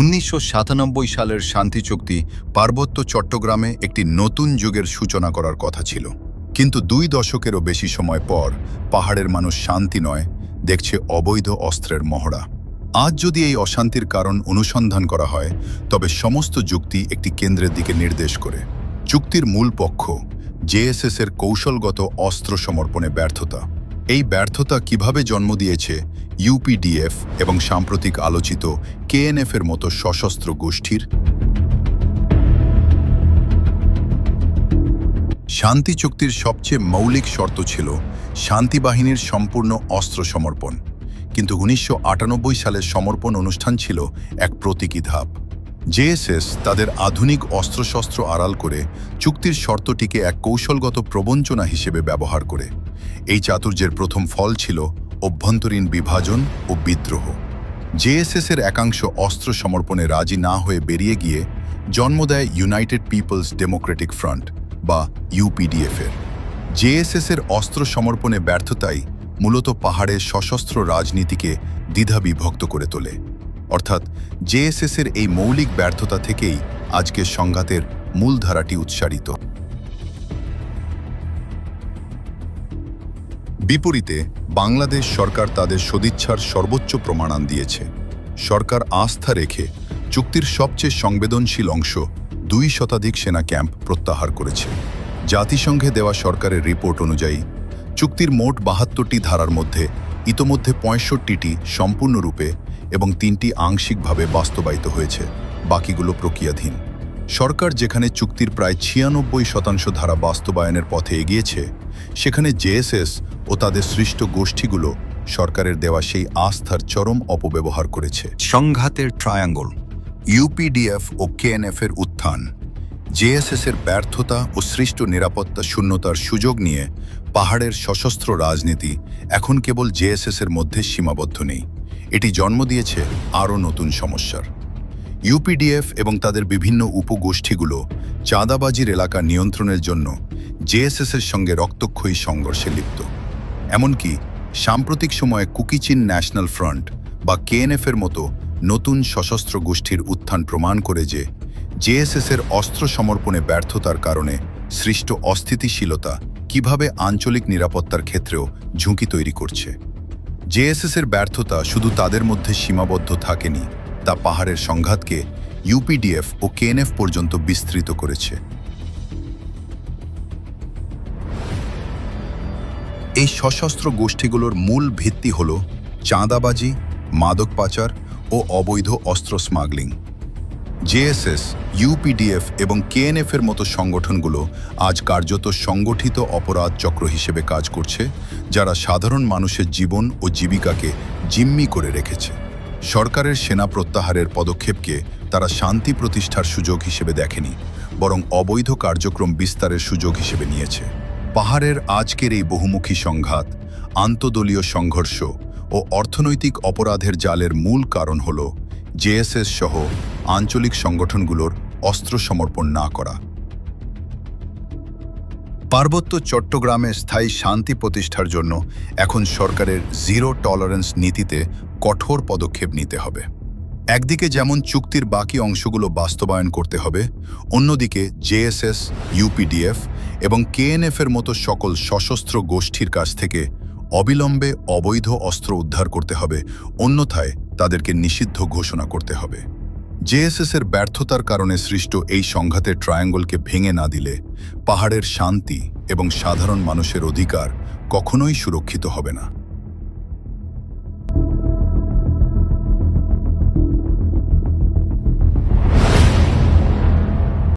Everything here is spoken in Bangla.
উনিশশো সাতানব্বই সালের শান্তি চুক্তি পার্বত্য চট্টগ্রামে একটি নতুন যুগের সূচনা করার কথা ছিল। কিন্তু দুই দশকেরও বেশি সময় পর পাহাড়ের মানুষ শান্তি নয়, দেখছে অবৈধ অস্ত্রের মহড়া। আজ যদি এই অশান্তির কারণ অনুসন্ধান করা হয়, তবে সমস্ত যুক্তি একটি কেন্দ্রের দিকে নির্দেশ করে। চুক্তির মূল পক্ষ জেএসএস এর কৌশলগত অস্ত্র সমর্পণে ব্যর্থতা। এই ব্যর্থতা কীভাবে জন্ম দিয়েছে ইউপিডিএফ এবং সাম্প্রতিক আলোচিত কেএনএফ এর মতো সশস্ত্র গোষ্ঠীর শান্তি চুক্তির সবচেয়ে মৌলিক শর্ত ছিল শান্তি বাহিনীর সম্পূর্ণ অস্ত্র সমর্পণ। কিন্তু উনিশশো আটানব্বই সালের সমর্পণ অনুষ্ঠান ছিল এক প্রতীকী ধাপ। জেএসএস তাদের আধুনিক অস্ত্রশস্ত্র আড়াল করে চুক্তির শর্তটিকে এক কৌশলগত প্রবঞ্চনা হিসেবে ব্যবহার করে। এই চাতুর্যের প্রথম ফল ছিল অভ্যন্তরীণ বিভাজন ও বিদ্রোহ। জেএসএস এর একাংশ অস্ত্র সমর্পণে রাজি না হয়ে বেরিয়ে গিয়ে জন্ম দেয় ইউনাইটেড পিপলস ডেমোক্রেটিক ফ্রন্ট, বা ইউপিডিএফ এর জেএসএস এর অস্ত্র সমর্পণে ব্যর্থতাই মূলত পাহাড়ের সশস্ত্র রাজনীতিকে দ্বিধা বিভক্ত করে তোলে। অর্থাৎ জেএসএস এর এই মৌলিক ব্যর্থতা থেকেই আজকের সংঘাতের মূলধারাটি উৎসারিত বিপরীতে, বাংলাদেশ সরকার তাদের সদিচ্ছার সর্বোচ্চ প্রমাণান দিয়েছে। সরকার আস্থা রেখে চুক্তির সবচেয়ে সংবেদনশীল অংশ দুই শতাধিক সেনা ক্যাম্প প্রত্যাহার করেছে। জাতিসংঘে দেওয়া সরকারের রিপোর্ট অনুযায়ী, চুক্তির মোট বাহাত্তরটি ধারার মধ্যে ইতোমধ্যে পঁয়ষট্টিটি সম্পূর্ণরূপে এবং তিনটি আংশিকভাবে বাস্তবায়িত হয়েছে, বাকিগুলো প্রক্রিয়াধীন। সরকার যেখানে চুক্তির প্রায় ছিয়ানব্বই শতাংশ ধারা বাস্তবায়নের পথে এগিয়েছে, সেখানে জেএসএস ও তাদের সৃষ্ট গোষ্ঠীগুলো সরকারের দেওয়া সেই আস্থার চরম অপব্যবহার করেছে। সংঘাতের ট্রায়াঙ্গল ইউপিডিএফ ও কেএনএফ এর উত্থান জেএসএস এর ব্যর্থতা ও সৃষ্ট নিরাপত্তা শূন্যতার সুযোগ নিয়ে পাহাড়ের সশস্ত্র রাজনীতি এখন কেবল জেএসএস এর মধ্যে সীমাবদ্ধ নেই। এটি জন্ম দিয়েছে আরও নতুন সমস্যার। ইউপিডিএফ এবং তাদের বিভিন্ন উপগোষ্ঠীগুলো চাঁদাবাজির এলাকা নিয়ন্ত্রণের জন্য জেএসএস এর সঙ্গে রক্তক্ষয়ী সংঘর্ষে লিপ্ত। এমনকি সাম্প্রতিক সময়ে কুকিচিন ন্যাশনাল ফ্রন্ট বা কেএনএফ এর মতো নতুন সশস্ত্র গোষ্ঠীর উত্থান প্রমাণ করে যে জেএসএস এর অস্ত্র সমর্পণে ব্যর্থতার কারণে সৃষ্ট অস্থিতিশীলতা কীভাবে আঞ্চলিক নিরাপত্তার ক্ষেত্রেও ঝুঁকি তৈরি করছে। জেএসএস এর ব্যর্থতা শুধু তাদের মধ্যে সীমাবদ্ধ থাকেনি, তা পাহাড়ের সংঘাতকে ইউপিডিএফ ও কেএনএফ পর্যন্ত বিস্তৃত করেছে। এই সশস্ত্র গোষ্ঠীগুলোর মূল ভিত্তি হল চাঁদাবাজি, মাদক পাচার ও অবৈধ অস্ত্র স্মাগলিং। জেএসএস ইউপিডিএফ এবং কেএনএফ এর মতো সংগঠনগুলো আজ কার্যত সংগঠিত অপরাধ চক্র হিসেবে কাজ করছে, যারা সাধারণ মানুষের জীবন ও জীবিকাকে জিম্মি করে রেখেছে। সরকারের সেনা প্রত্যাহারের পদক্ষেপকে তারা শান্তি প্রতিষ্ঠার সুযোগ হিসেবে দেখেনি, বরং অবৈধ কার্যক্রম বিস্তারের সুযোগ হিসেবে নিয়েছে। পাহাড়ের আজকের এই বহুমুখী সংঘাত, আন্তদলীয় সংঘর্ষ ও অর্থনৈতিক অপরাধের জালের মূল কারণ হল জেএসএস সহ আঞ্চলিক সংগঠনগুলোর অস্ত্র সমর্পণ না করা। পার্বত্য চট্টগ্রামে স্থায়ী শান্তি প্রতিষ্ঠার জন্য এখন সরকারের জিরো টলারেন্স নীতিতে কঠোর পদক্ষেপ নিতে হবে। একদিকে যেমন চুক্তির বাকি অংশগুলো বাস্তবায়ন করতে হবে, অন্যদিকে জেএসএস ইউপিডিএফ এবং কেএনএফ এর মতো সকল সশস্ত্র গোষ্ঠীর কাছ থেকে অবিলম্বে অবৈধ অস্ত্র উদ্ধার করতে হবে, অন্যথায় তাদেরকে নিষিদ্ধ ঘোষণা করতে হবে। জেএসএস এর ব্যর্থতার কারণে সৃষ্ট এই সংঘাতের ট্রায়াঙ্গলকে ভেঙে না দিলে পাহাড়ের শান্তি এবং সাধারণ মানুষের অধিকার কখনোই সুরক্ষিত হবে না।